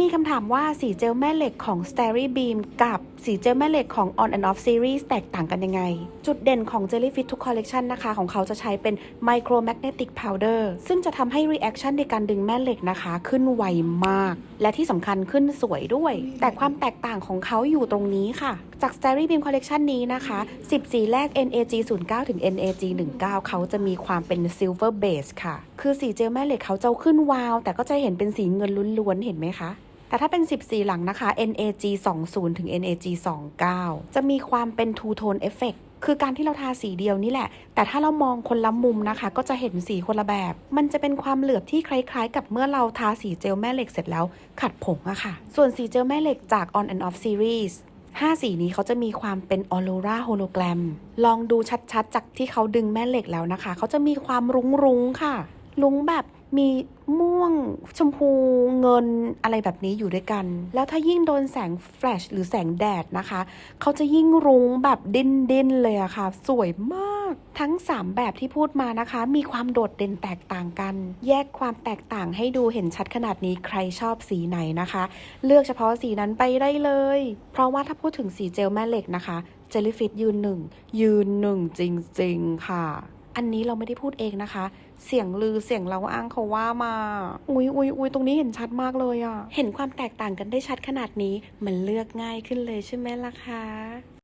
มีคำถามว่าสีเจลแม่เหล็กของ Starry Beam กับสีเจลแม่เหล็กของ On and Off Series แตกต่างกันยังไง จุดเด่นของ Jellyfish ทุก collection นะคะ ของเขาจะใช้เป็น Micromagnetic Powder ซึ่งจะทำให้ reaction ในการดึงแม่เหล็กนะคะ ขึ้นไวมาก และที่สำคัญขึ้นสวยด้วย แต่ความแตกต่างของเขาอยู่ตรงนี้ค่ะ จาก Starry Beam Collection นี้นะคะ 10 สีแรก NAG 09ถึง NAG 19เขาจะมีความเป็น Silver Base ค่ะ คือสีเจลแม่เหล็กเขาจะขึ้นวาว แต่ก็จะเห็นเป็นสีเงินล้วนๆเห็นไหมคะ แต่ถ้าเป็น10สีหลังนะคะ NAG 20ถึง NAG 29จะมีความเป็น Two Tone Effect คือการที่เราทาสีเดียวนี่แหละ แต่ถ้าเรามองคนละมุมนะคะ ก็จะเห็นสีคนละแบบ มันจะเป็นความเหลือบที่คล้ายๆ กับเมื่อเราทาสีเจลแม่เหล็กเสร็จแล้วขัดผงอะค่ะ ส่วนสีเจลแม่เหล็กจาก On and Off Series 5 สีนี้เขาจะมีความเป็นออโรราโฮโลแกรม ลองดูชัดๆ จากที่เขาดึงแม่เหล็กแล้วนะคะ เขาจะมีความรุ้งๆ ค่ะ รุ้งแบบ มีม่วงชมพูเงินอะไรแบบนี้อยู่ด้วยกัน แล้วถ้ายิ่งโดนแสงแฟลชหรือแสงแดดนะคะ เขาจะยิ่งรุ้งแบบดิ้นๆเลยอะค่ะ สวยมาก ทั้ง 3 แบบที่พูดมานะคะ มีความโดดเด่นแตกต่างกัน แยกความแตกต่างให้ดูเห็นชัดขนาดนี้ใครชอบสีไหนนะคะ เลือกเฉพาะสีนั้นไปได้เลย เพราะว่าถ้าพูดถึงสีเจลแม่เหล็กนะคะเจลลี่ฟิตยืนหนึ่งยืนหนึ่งจริงๆค่ะ อันนี้เราไม่ได้พูดเองนะคะ เสียงลือเสียงเราอ้างเขาว่ามา อุ๊ยอุ๊ยอุ๊ยตรงนี้เห็นชัดมากเลยอะเห็นความแตกต่างกันได้ชัดขนาดนี้ มันเลือกง่ายขึ้นเลยใช่ไหมล่ะคะ